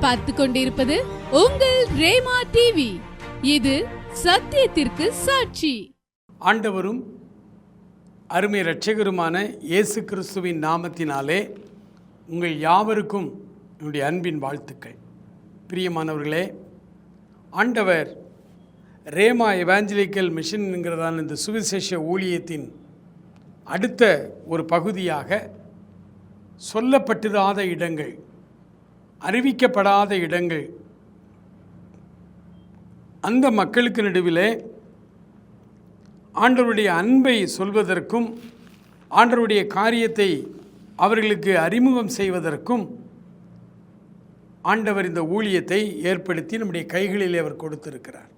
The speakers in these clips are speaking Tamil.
பார்த்து கொண்டிருப்பது உங்கள் ரேமா டிவி இது சத்தியத்திற்கு சாட்சி. ஆண்டவரும் அருமை இரட்சகருமான இயேசு கிறிஸ்துவின் நாமத்தினாலே உங்கள் யாவருக்கும் என்னுடைய அன்பின் வாழ்த்துக்கள். பிரியமானவர்களே ஆண்டவர் ரேமா எவாஞ்சலிக்கல் மிஷன் என்கிறதான இந்த சுவிசேஷ ஊழியத்தின் அடுத்த ஒரு பகுதியாக சொல்லப்பட்டிராத இடங்கள் அறிவிக்கப்படாத இடங்கள். அந்த மக்களுக்கு நடுவிலே ஆண்டவருடைய அன்பை சொல்வதற்கும் ஆண்டவருடைய காரியத்தை அவர்களுக்கு அறிமுகம் செய்வதற்கும் ஆண்டவர் இந்த ஊழியத்தை ஏற்படுத்தி நம்முடைய கைகளிலே அவர் கொடுத்திருக்கிறார்.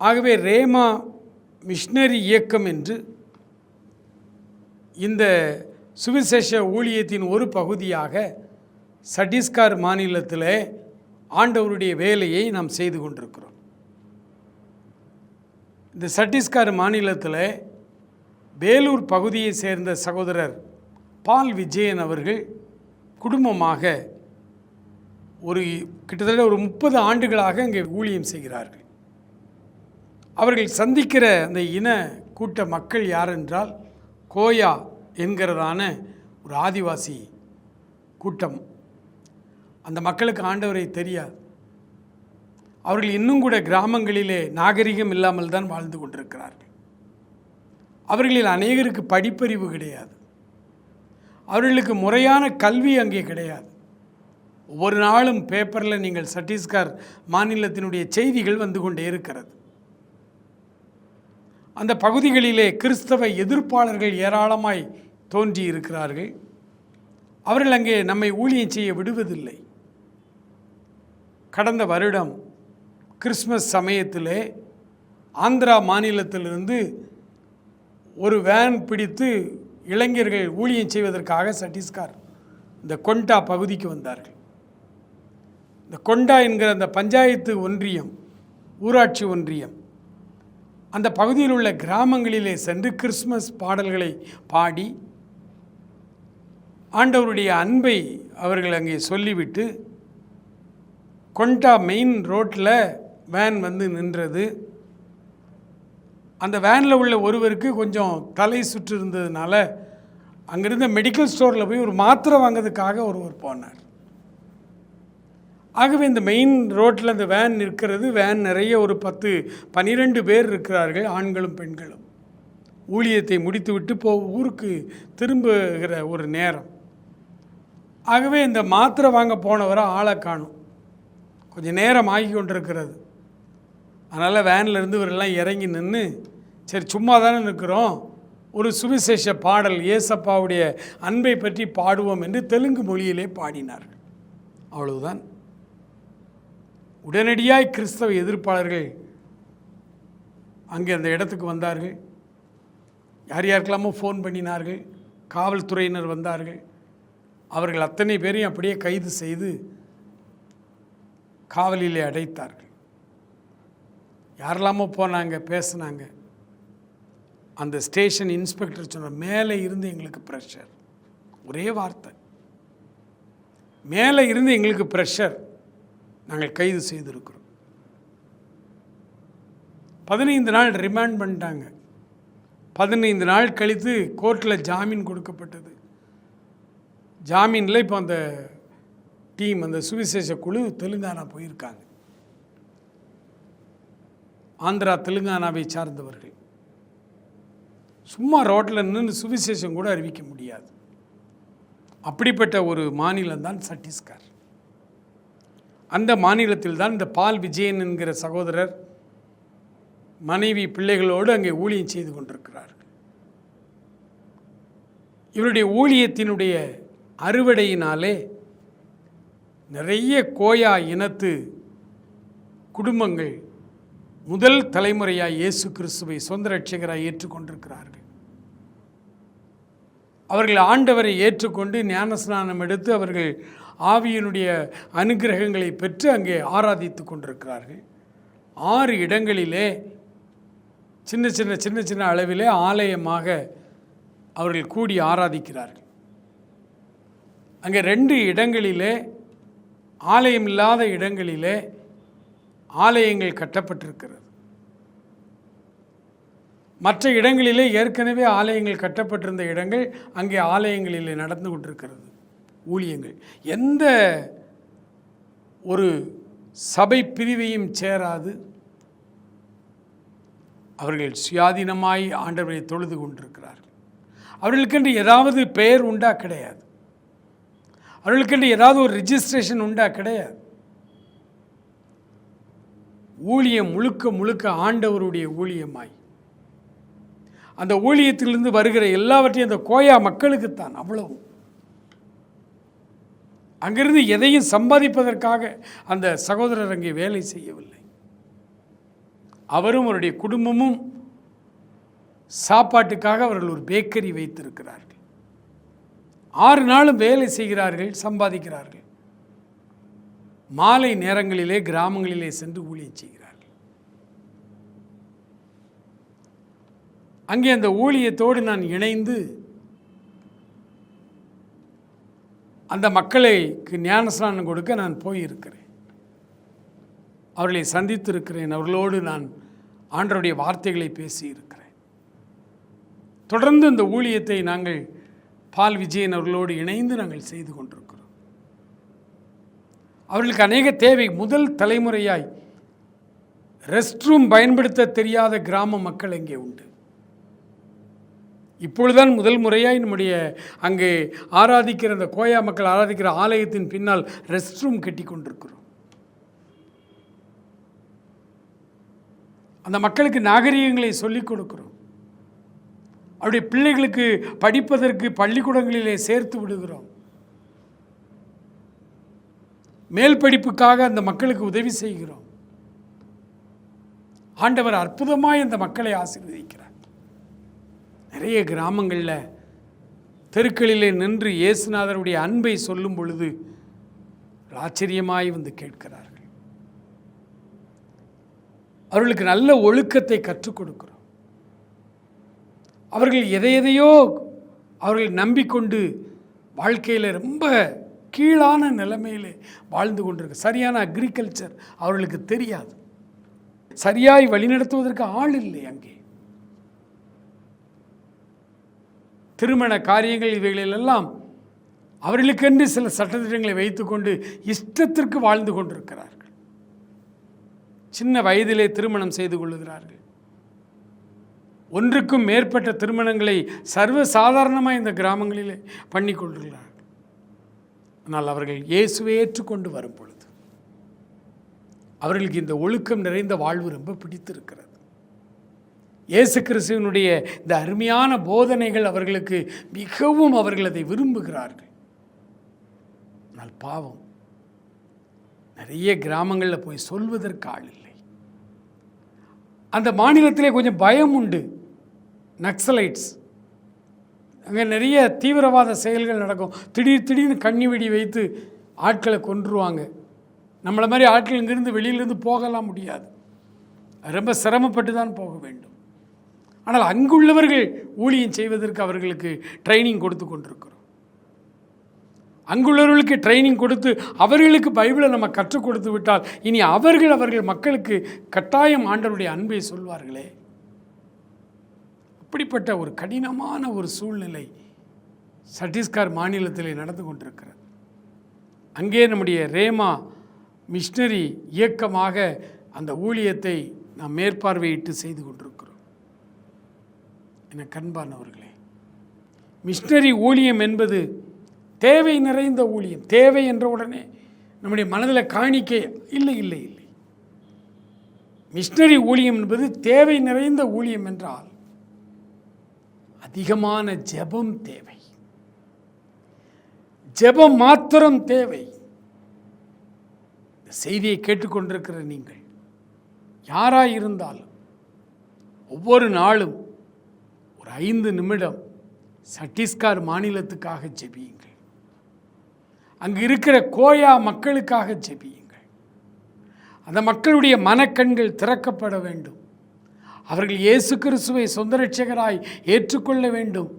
ஆகவே ரேமா மிஷனரி இயக்கம் என்று இந்த சுவிசேஷ ஊழியத்தின் ஒரு பகுதியாக சட்டீஸ்கார் மாநிலத்தில் ஆண்டவருடைய வேலையை நாம் செய்து கொண்டிருக்கிறோம். இந்த சட்டீஸ்கார் மாநிலத்தில் வேலூர் பகுதியை சேர்ந்த சகோதரர் பால் விஜயன் அவர்கள் குடும்பமாக ஒரு கிட்டத்தட்ட ஒரு முப்பது ஆண்டுகளாக இங்கே ஊழியம் செய்கிறார்கள். அவர்கள் சந்திக்கிற அந்த இன கூட்ட மக்கள் யார் என்றால் கோயா என்கிறதான ஒரு ஆதிவாசி கூட்டம் அந்த மக்களுக்கு ஆண்டவரை தெரியாது. அவர்கள் இன்னும் கூட கிராமங்களிலே நாகரிகம் இல்லாமல் தான் வாழ்ந்து கொண்டிருக்கிறார்கள். அவர்களில் அநேகருக்கு படிப்பறிவு கிடையாது. அவர்களுக்கு முறையான கல்வி அங்கே கிடையாது. ஒவ்வொரு நாளும் பேப்பரில் நீங்கள் சத்தீஸ்கர் மாநிலத்தினுடைய செய்திகள் வந்து கொண்டே இருக்கிறது. அந்த பகுதிகளிலே கிறிஸ்தவ எதிர்ப்பாளர்கள் ஏராளமாய் தோன்றி இருக்கிறார்கள் அவர்கள் அங்கே நம்மை ஊழியம் செய்ய விடுவதில்லை. கடந்த வருடம் கிறிஸ்மஸ் சமயத்திலே ஆந்திரா மாநிலத்திலிருந்து ஒரு வேன் பிடித்து இளைஞர்கள் ஊழியம் செய்வதற்காக சட்டீஸ்கார் இந்த கொண்டா பகுதிக்கு வந்தார்கள். இந்த கொண்டா என்கிற அந்த பஞ்சாயத்து ஒன்றியம் ஊராட்சி ஒன்றியம் அந்த பகுதியில் உள்ள கிராமங்களிலே சென்று கிறிஸ்மஸ் பாடல்களை பாடி ஆண்டவருடைய அன்பை அவர்கள் அங்கே சொல்லிவிட்டு கொண்டா மெயின் ரோட்டில் வேன் வந்து நின்றது. அந்த வேனில் உள்ள ஒருவருக்கு கொஞ்சம் தலை சுற்று இருந்ததுனால அங்கிருந்த மெடிக்கல் ஸ்டோரில் போய் ஒரு மாத்திரை வாங்கிறதுக்காக ஒருவர் போனார். ஆகவே இந்த மெயின் ரோட்டில் அந்த வேன் நிற்கிறது. வேன் நிறைய ஒரு பத்து பன்னிரெண்டு பேர் இருக்கிறார்கள் ஆண்களும் பெண்களும். ஊழியத்தை முடித்துவிட்டு போ ஊருக்கு திரும்புகிற ஒரு நேரம். ஆகவே இந்த மாத்திரை வாங்க போனவரை ஆளை காணும். கொஞ்சம் நேரம் ஆகி கொண்டிருக்கிறது அதனால் வேன்லேருந்து இவரெல்லாம் இறங்கி நின்று சரி சும்மா தானே நிற்கிறோம். ஒரு சுவிசேஷ பாடல் ஏசப்பாவுடைய அன்பை பற்றி பாடுவோம் என்று தெலுங்கு மொழியிலே பாடினார்கள். அவ்வளவுதான். உடனடியாய் கிறிஸ்தவ எதிர்ப்பாளர்கள் அங்கே அந்த இடத்துக்கு வந்தார்கள். யார் யாருக்கெல்லாமோ ஃபோன் பண்ணினார்கள். காவல்துறையினர் வந்தார்கள். அவர்கள் அத்தனை பேரையும் அப்படியே கைது செய்து காவலிலே அடைத்தார்கள். யாரெல்லாமோ போனாங்க பேசுனாங்க. அந்த ஸ்டேஷன் இன்ஸ்பெக்டர் சொன்ன மேலே இருந்து எங்களுக்கு ப்ரெஷர் ஒரே வார்த்தை. மேலே இருந்து எங்களுக்கு ப்ரெஷர் நாங்கள் கைது செய்திருக்கிறோம். பதினைந்து நாள் ரிமாண்ட் பண்ணிட்டாங்க. பதினைந்து நாள் கழித்து கோர்ட்டில் ஜாமீன் கொடுக்கப்பட்டது. ஜாமீனில் இப்போ அந்த டீம் அந்த சுவிசேஷ குழு தெலுங்கானா போயிருக்காங்க. ஆந்திரா தெலுங்கானாவை சார்ந்தவர்கள். சும்மா ரோட்டில் நின்று சுவிசேஷம் கூட அறிவிக்க முடியாது. அப்படிப்பட்ட ஒரு மாநிலம் தான் அந்த மாநிலத்தில் தான் இந்த பால் விஜயன் என்கிற சகோதரர் மனைவி பிள்ளைகளோடு அங்கே ஊழியம் செய்து கொண்டிருக்கிறார்கள் இவருடைய ஊழியத்தினுடைய அறுவடையினாலே நிறைய கோயா இனத்து குடும்பங்கள் முதல் தலைமுறையாக இயேசு கிறிஸ்துவை சொந்த ரட்சகராக ஏற்றுக்கொண்டிருக்கிறார்கள். அவர்கள் ஆண்டவரை ஏற்றுக்கொண்டு ஞானஸ்நானம் எடுத்து அவர்கள் ஆவியினுடைய அனுகிரகங்களை பெற்று அங்கே ஆராதித்து கொண்டிருக்கிறார்கள். ஆறு இடங்களிலே சின்ன சின்ன சின்ன சின்ன அளவிலே ஆலயமாக அவர்கள் கூடி ஆராதிக்கிறார்கள். அங்கே ரெண்டு இடங்களிலே ஆலயம் இல்லாத இடங்களிலே ஆலயங்கள் கட்டப்பட்டிருக்கிறது. மற்ற இடங்களிலே ஏற்கனவே ஆலயங்கள் கட்டப்பட்டிருந்த இடங்கள் அங்கே ஆலயங்களிலே நடந்து கொண்டிருக்கிறது. ஊழியங்கள். எந்த ஒரு சபை பிரிவையும் சேராது. அவர்கள் சுயாதீனமாய் ஆண்டவரை தொழுது கொண்டிருக்கிறார்கள். அவர்களுக்கென்று ஏதாவது பெயர் உண்டா கிடையாது. அவர்களுக்கென்று ஏதாவது ஒரு ரிஜிஸ்ட்ரேஷன் உண்டா? கிடையாது. ஊழியம் முழுக்க முழுக்க ஆண்டவருடைய ஊழியமாய். அந்த ஊழியத்திலிருந்து வருகிற எல்லாவற்றையும் அந்த கோயா மக்களுக்குத்தான் அவ்வளவு. அங்கிருந்து எதையும் சம்பாதிப்பதற்காக அந்த சகோதரர் அங்கே வேலை செய்யவில்லை. அவரும் அவருடைய குடும்பமும் சாப்பாட்டுக்காக அவர்கள் ஒரு பேக்கரி வைத்திருக்கிறார்கள். ஆறு நாளும் வேலை செய்கிறார்கள் சம்பாதிக்கிறார்கள். மாலை நேரங்களிலே கிராமங்களிலே சென்று ஊழியம் செய்கிறார்கள். அங்கே அந்த ஊழியத்தோடு நான் இணைந்து அந்த மக்களுக்கு ஞானஸ்நானம் கொடுக்க நான் போயிருக்கிறேன். அவர்களை சந்தித்திருக்கிறேன். அவர்களோடு நான் ஆண்டருடைய வார்த்தைகளை பேசியிருக்கிறேன். தொடர்ந்து இந்த ஊழியத்தை நாங்கள் பால் விஜயன் அவர்களோடு இணைந்து நாங்கள் செய்து கொண்டிருக்கிறோம். அவர்களுக்கு அநேக தேவை. முதல் தலைமுறையாய் ரெஸ்ட் ரூம் பயன்படுத்த தெரியாத கிராம மக்கள் இங்கே உண்டு? இப்பொழுதுதான் முதல் முறையாய் நம்முடைய அங்கே ஆராதிக்கிற அந்த கோயா மக்கள் ஆராதிக்கிற ஆலயத்தின் பின்னால் ரெஸ்ட் ரூம் கட்டி கொண்டிருக்கிறோம். அந்த மக்களுக்கு நாகரிகங்களை சொல்லிக் கொடுக்கிறோம். அவருடைய பிள்ளைகளுக்கு படிப்பதற்கு பள்ளிக்கூடங்களிலே சேர்த்து விடுகிறோம். மேல் படிப்புக்காக அந்த மக்களுக்கு உதவி செய்கிறோம். ஆண்டவர் அற்புதமாக இந்த மக்களை ஆசீர்வதிக்கிறார். நிறைய கிராமங்களில் தெருக்களிலே நின்று இயேசுநாதருடைய அன்பை சொல்லும் பொழுது ஆச்சரியமாய் வந்து கேட்கிறார்கள். அவர்களுக்கு நல்ல ஒழுக்கத்தை கற்றுக் கொடுக்கிறோம். அவர்கள் எதை எதையோ அவர்கள் நம்பிக்கொண்டு வாழ்க்கையில் ரொம்ப கீழான நிலைமையில் வாழ்ந்து கொண்டிருக்க சரியான அக்ரிகல்ச்சர் அவர்களுக்கு தெரியாது. சரியாய் வழிநடத்துவதற்கு ஆள் இல்லை அங்கே. திருமண காரியங்கள் இவைகளிலெல்லாம் அவர்களுக்கென்று சில சட்டத்திட்டங்களை வைத்துக்கொண்டு இஷ்டத்திற்கு வாழ்ந்து கொண்டிருக்கிறார்கள். சின்ன வயதிலே திருமணம் செய்து கொள்ளுகிறார்கள். ஒன்றுக்கும் மேற்பட்ட திருமணங்களை சர்வ சாதாரணமாக இந்த கிராமங்களிலே பண்ணி கொள்கிறார்கள் ஆனால் அவர்கள் இயேசுவை ஏற்றுக்கொண்டு வரும் பொழுது அவர்களுக்கு இந்த ஒழுக்கம் நிறைந்த வாழ்வு ரொம்ப பிடித்திருக்கிறது. இயேசு கிறிஸ்துவனுடைய இந்த அருமையான போதனைகள் அவர்களுக்கு மிகவும் அவர்கள் அதை விரும்புகிறார்கள். ஆனால் பாவம் நிறைய கிராமங்களில் போய் சொல்வதற்கு ஆள் இல்லை. அந்த மாநிலத்திலே கொஞ்சம் பயம் உண்டு. நக்சலைட்ஸ். அங்கே நிறைய தீவிரவாத செயல்கள் நடக்கும். திடீர் திடீர்னு கண்ணி வெடி வைத்து ஆட்களை கொன்றுவாங்க. நம்மளை மாதிரி ஆட்கள் இங்கிருந்து வெளியிலிருந்து போகலாம் முடியாது. ரொம்ப சிரமப்பட்டு தான் போக வேண்டும். ஆனால் அங்குள்ளவர்கள் ஊழியம் செய்வதற்கு அவர்களுக்கு ட்ரைனிங் கொடுத்து கொண்டிருக்கிறோம். அங்குள்ளவர்களுக்கு ட்ரைனிங் கொடுத்து அவர்களுக்கு பைபிளை நம்ம கற்றுக் கொடுத்து விட்டால் இனி அவர்கள் அவர்கள் மக்களுக்கு கட்டாயம் ஆண்டவருடைய அன்பை சொல்வார்களே. அப்படிப்பட்ட ஒரு கடினமான ஒரு சூழ்நிலை சட்டீஸ்கர் மாநிலத்தில் நடந்து கொண்டிருக்கிறது. அங்கே நம்முடைய ரேமா மிஷினரி இயக்கமாக அந்த ஊழியத்தை நாம் மேற்பார்வையிட்டு செய்து கொண்டிருக்கிறோம். என கண்பானவர்களே மிஷினரி ஊழியம் என்பது தேவை நிறைந்த ஊழியம். தேவை என்ற உடனே நம்முடைய மனதில் காணிக்கை இல்லை இல்லை இல்லை. மிஷினரி ஊழியம் என்பது தேவை நிறைந்த ஊழியம் என்றால் அதிகமான ஜெபம் தேவை. ஜெபம் மாத்திரம் தேவை. இந்த செய்தியை கேட்டுக்கொண்டிருக்கிற நீங்கள் யாராக இருந்தாலும் ஒவ்வொரு நாளும் ஒரு ஐந்து நிமிடம் சட்டீஸ்கார் மாநிலத்துக்காக ஜெபியுங்கள். அங்கு இருக்கிற கோயா மக்களுக்காக ஜெபியுங்கள். அந்த மக்களுடைய மனக்கண்கள் திறக்கப்பட வேண்டும். அவர்கள் இயேசு கிறிஸ்துவை சொந்த ரட்சகராய் ஏற்றுக்கொள்ள வேண்டும்.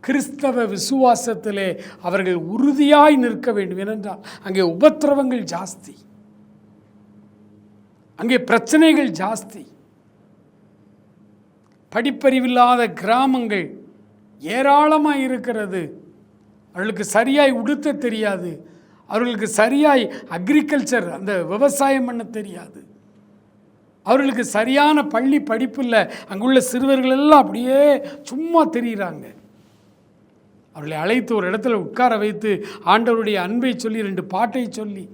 கிறிஸ்தவ விசுவாசத்திலே அவர்கள் உறுதியாய் நிற்க வேண்டும். ஏனென்றால் அங்கே உபத்திரவங்கள் ஜாஸ்தி. அங்கே பிரச்சனைகள் ஜாஸ்தி. படிப்பறிவில்லாத கிராமங்கள் ஏராளமாக இருக்கிறது. அவர்களுக்கு சரியாய் உடுத்த தெரியாது. அவர்களுக்கு சரியாய் அக்ரிகல்ச்சர் அந்த விவசாயம் பண்ண தெரியாது. அவர்களுக்கு சரியான பள்ளி படிப்பு இல்லை. அங்குள்ள சிறுவர்கள் எல்லாம் அப்படியே சும்மா தெரிகிறாங்க அவர்களை அழைத்து ஒரு இடத்துல உட்கார வைத்து ஆண்டவருடைய அன்பை சொல்லி ரெண்டு பாட்டை சொல்லி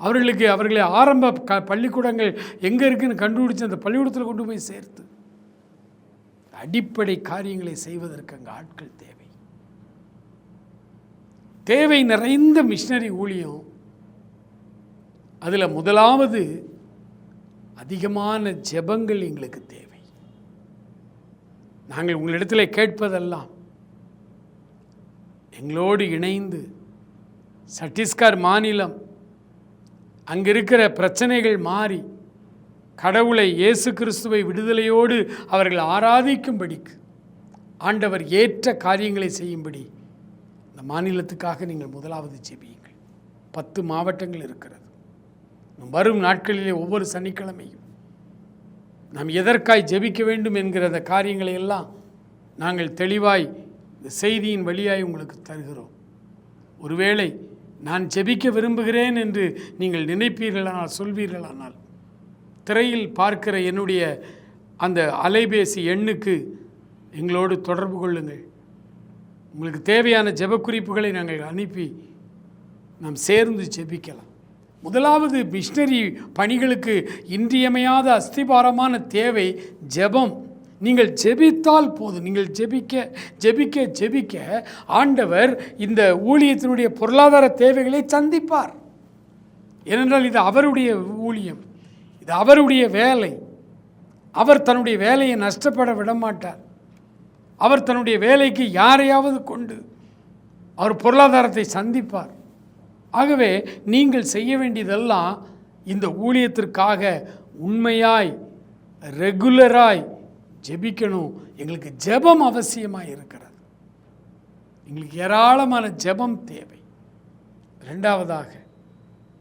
அவர்களுக்கு அவர்களை ஆரம்ப க பள்ளிக்கூடங்கள் எங்கே இருக்குன்னு கண்டுபிடிச்சு அந்த பள்ளிக்கூடத்தில் கொண்டு போய் சேர்த்து. அடிப்படை காரியங்களை செய்வதற்கு அங்கே ஆட்கள் தேவை. தேவை நிறைந்த மிஷினரி ஊழியம். அதில் முதலாவது அதிகமான ஜெபங்கள் எங்களுக்கு தேவை. நாங்கள் உங்களிடத்தில் கேட்பதெல்லாம் எங்களோடு இணைந்து சட்டீஸ்கர் மாநிலம் அங்கே இருக்கிற பிரச்சனைகள் மாறி கடவுளை இயேசு கிறிஸ்துவை விடுதலையோடு அவர்கள் ஆராதிக்கும்படிக்கு ஆண்டவர் ஏற்ற காரியங்களை செய்யும்படி இந்த மாநிலத்துக்காக நீங்கள் முதலாவது ஜெபியுங்கள். பத்து மாவட்டங்கள் இருக்கிறது. வரும் நாட்களிலே ஒவ்வொரு சனிக்கிழமையும் நாம் எதற்காய் ஜெபிக்க வேண்டும் என்கிற அந்த காரியங்களை எல்லாம் நாங்கள் தெளிவாய் இந்த செய்தியின் வழியாய் உங்களுக்கு தருகிறோம். ஒருவேளை நான் ஜெபிக்க விரும்புகிறேன் என்று நீங்கள் நினைப்பீர்களானால் சொல்வீர்களானால் திரையில் பார்க்கிற என்னுடைய அந்த அலைபேசி எண்ணுக்கு எங்களோடு தொடர்பு கொள்ளுங்கள். உங்களுக்கு தேவையான ஜெபக்குறிப்புகளை நாங்கள் அனுப்பி நாம் சேர்ந்து ஜெபிக்கலாம். முதலாவது மிஷினரி பணிகளுக்கு இன்றியமையாத அஸ்திபாரமான தேவை ஜெபம். நீங்கள் ஜெபித்தால் போதும். நீங்கள் ஜெபிக்க ஜெபிக்க ஜெபிக்க ஆண்டவர் இந்த ஊழியத்தினுடைய பொருளாதார தேவைகளை சந்திப்பார். ஏனென்றால் இது அவருடைய ஊழியம். இது அவருடைய வேலை. அவர் தன்னுடைய வேலையை நஷ்டப்பட விட மாட்டார் அவர் தன்னுடைய வேலைக்கு யாரையாவது கொண்டு அவர் பொருளாதாரத்தை சந்திப்பார். ஆகவே நீங்கள் செய்ய வேண்டியதெல்லாம் இந்த ஊழியத்திற்காக உண்மையாய் ரெகுலராய் ஜெபிக்கணும். எங்களுக்கு ஜெபம் அவசியமாக இருக்கிறது. எங்களுக்கு ஏராளமான ஜெபம் தேவை. ரெண்டாவதாக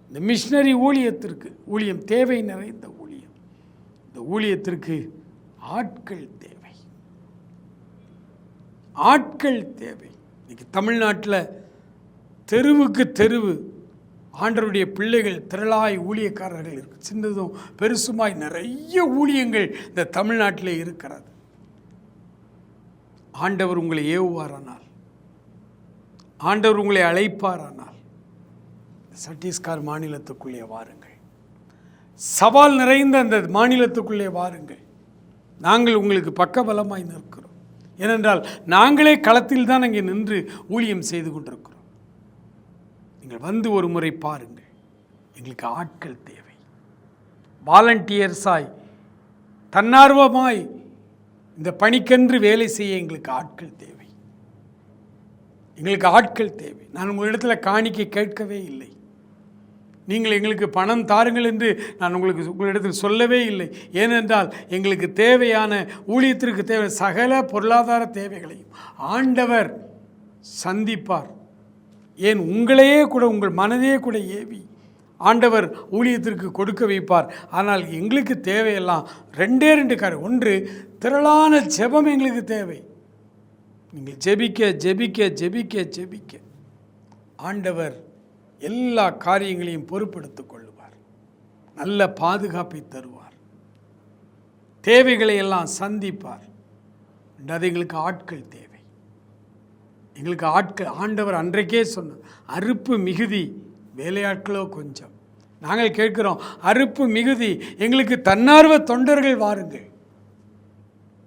இந்த மிஷினரி ஊழியத்திற்கு ஊழியம் தேவை நிறைந்த ஊழியம். இந்த ஊழியத்திற்கு ஆட்கள் தேவை. ஆட்கள் தேவை. இன்னைக்கு தமிழ்நாட்டில் தெருவுக்கு தெருவு. ஆண்டருடைய பிள்ளைகள் திரளாய் ஊழியக்காரர்கள் இருக்கு. சின்னதும் பெருசுமாய் நிறைய ஊழியங்கள் இந்த தமிழ்நாட்டிலே இருக்கிறது. ஆண்டவர் உங்களை ஏவுவாரானால் ஆண்டவர் உங்களை அழைப்பாரானால் சட்டீஸ்கர் மாநிலத்துக்குள்ளே வாருங்கள். சவால் நிறைந்த அந்த மாநிலத்துக்குள்ளே வாருங்கள். நாங்கள் உங்களுக்கு பக்கபலமாய் நிற்கிறோம். ஏனென்றால் நாங்களே களத்தில் தான் அங்கே நின்று ஊழியம் செய்து கொண்டிருக்கிறோம். நீங்கள் வந்து ஒரு முறை பாருங்கள். எங்களுக்கு ஆட்கள் தேவை. வாலண்டியர்ஸாய் தன்னார்வமாய் இந்த பணிக்கென்று வேலை செய்ய எங்களுக்கு ஆட்கள் தேவை. எங்களுக்கு ஆட்கள் தேவை. நான் உங்களிடத்தில் காணிக்கை கேட்கவே இல்லை. நீங்கள் எங்களுக்கு பணம் தாருங்கள் என்று நான் உங்களுக்கு உங்களிடத்தில் சொல்லவே இல்லை. ஏனென்றால் எங்களுக்கு தேவையான ஊழியத்திற்கு தேவை சகல பொருளாதார தேவைகளையும். ஆண்டவர் சந்திப்பார். ஏன் உங்களையே கூட உங்கள் மனதையே கூட ஏவி ஆண்டவர் ஊழியத்திற்கு கொடுக்க வைப்பார். ஆனால் எங்களுக்கு தேவையெல்லாம் ரெண்டே ரெண்டு காரியம். ஒன்று திரளான ஜெபம் எங்களுக்கு தேவை. நீங்கள் ஜெபிக்க ஜெபிக்க ஜெபிக்க ஜெபிக்க ஆண்டவர் எல்லா காரியங்களையும் பொறுப்படுத்திக் கொள்வார் நல்ல பாதுகாப்பை தருவார். தேவைகளை எல்லாம் சந்திப்பார். அது எங்களுக்கு ஆட்கள் தேவை. எங்களுக்கு ஆட்கள் ஆண்டவர் அன்றைக்கே சொன்னார் அறுப்பு மிகுதி வேலையாட்களோ கொஞ்சம். நாங்கள் கேட்குறோம் அறுப்பு மிகுதி எங்களுக்கு தன்னார்வ தொண்டர்கள் வாருங்கள்.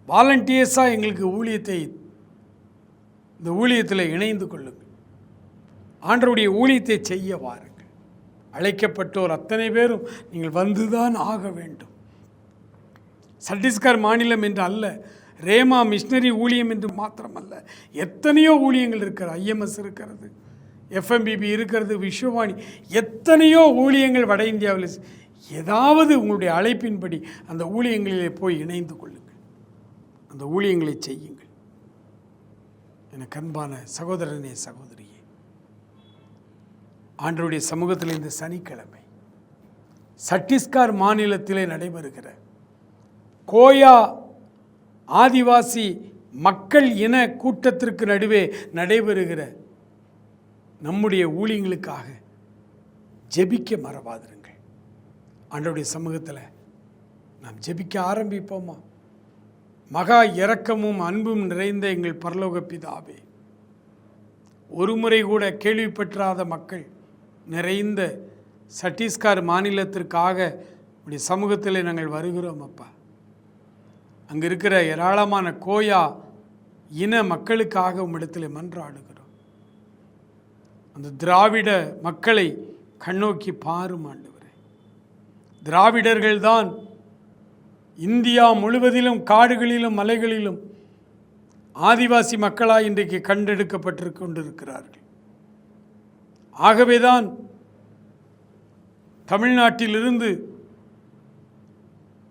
வாலண்டியர்ஸாக எங்களுக்கு ஊழியத்தை இந்த ஊழியத்தில் இணைந்து கொள்ளுங்கள். ஆண்டருடைய ஊழியத்தை செய்ய வாருங்கள். அழைக்கப்பட்டோர் அத்தனை பேரும் நீங்கள் வந்துதான் ஆக வேண்டும். சட்டீஸ்கர் மாநிலம் என்று அல்ல ரேமா மிஷினரி ஊழியம் என்று மாத்திரமல்ல எத்தனையோ ஊழியங்கள் இருக்கிறது ஐஎம்எஸ் இருக்கிறது எஃப்எம்பிபி இருக்கிறது விஸ்வவாணி எத்தனையோ ஊழியங்கள் வட இந்தியாவில் ஏதாவது உங்களுடைய அழைப்பின்படி அந்த ஊழியங்களிலே போய் இணைந்து கொள்ளுங்கள். அந்த ஊழியங்களை செய்யுங்கள். எனக்கு அன்பான சகோதரனே சகோதரியே ஆண்டருடைய சமூகத்தில் இந்த சனிக்கிழமை சட்டீஸ்கர் மாநிலத்திலே நடைபெறுகிற கோயா ஆதிவாசி மக்கள் இன கூட்டத்திற்கு நடுவே நடைபெறுகிற நம்முடைய ஊழியங்களுக்காக ஜெபிக்க மறவாதிருங்கள். ஆண்டவருடைய சமூகத்தில் நாம் ஜெபிக்க ஆரம்பிப்போமா? மகா இரக்கமும் அன்பும் நிறைந்த எங்கள் பரலோக பிதாவே ஒரு முறை கூட கேள்விப்பற்றாத மக்கள் நிறைந்த சட்டீஸ்கார் மாநிலத்திற்காக உடைய சமூகத்தில் நாங்கள் வருகிறோம் அப்பா. அங்கே இருக்கிற ஏராளமான கோயா இன மக்களுக்காக உம்மிடத்தில் மன்றாடுகிறோம். அந்த திராவிட மக்களை கண்ணோக்கி பாரும் ஆண்டவரே. திராவிடர்கள்தான் இந்தியா முழுவதிலும் காடுகளிலும் மலைகளிலும் ஆதிவாசி மக்களாக இன்றைக்கு கண்டெடுக்கப்பட்டு கொண்டிருக்கிறார்கள் ஆகவேதான் தமிழ்நாட்டிலிருந்து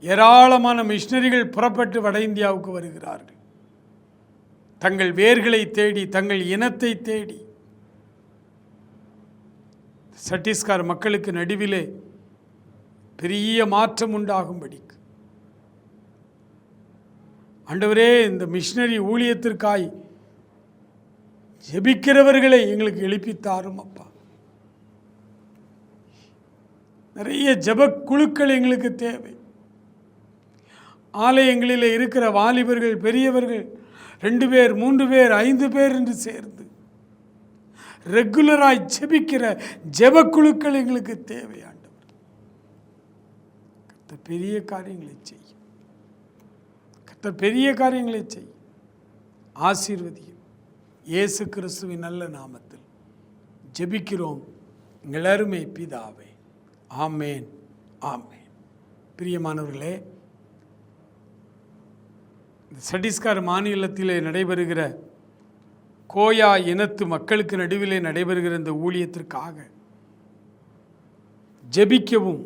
ஏராளமான மிஷினரிகள் புறப்பட்டு வட இந்தியாவுக்கு வருகிறார்கள். தங்கள் வேர்களை தேடி தங்கள் இனத்தை தேடி சட்டீஸ்கார் மக்களுக்கு நடுவிலே பெரிய மாற்றம் உண்டாகும்படிக்கு. ஆண்டவரே இந்த மிஷினரி ஊழியத்திற்காய் ஜெபிக்கிறவர்களை எங்களுக்கு எழுப்பித்தாரும் அப்பா. நிறைய ஜெப குழுக்கள் எங்களுக்கு தேவை. ஆலயங்களில் இருக்கிற வாலிபர்கள் பெரியவர்கள் ரெண்டு பேர் மூன்று பேர் ஐந்து பேர் என்று சேர்ந்து ரெகுலராய் ஜெபிக்கிற ஜெபக்குழுக்கள் எங்களுக்கு தேவையாண்டவர் கத்த பெரிய காரியங்களை செய்யும். கத்த பெரிய காரியங்களை செய்யும். ஆசீர்வதியும். இயேசு கிறிஸ்துவின் நல்ல நாமத்தில் ஜெபிக்கிறோம். எங்கள் அருமை பிதாவே. ஆமேன். ஆமேன். பிரியமானவர்களே இந்த சத்தீஸ்கர் மாநிலத்திலே நடைபெறுகிற கோயா இனத்து மக்களுக்கு நடுவிலே நடைபெறுகிற இந்த ஊழியத்திற்காக ஜெபிக்கவும்.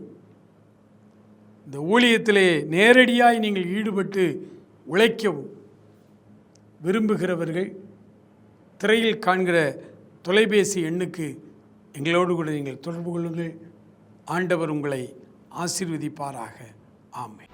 இந்த ஊழியத்திலே நேரடியாய் நீங்கள் ஈடுபட்டு உழைக்கவும் விரும்புகிறவர்கள் திரையில் காண்கிற தொலைபேசி எண்ணுக்கு எங்களோடு கூட நீங்கள் தொடர்பு கொள்ளுங்கள். ஆண்டவர் உங்களை ஆசீர்வதிப்பாராக. ஆமை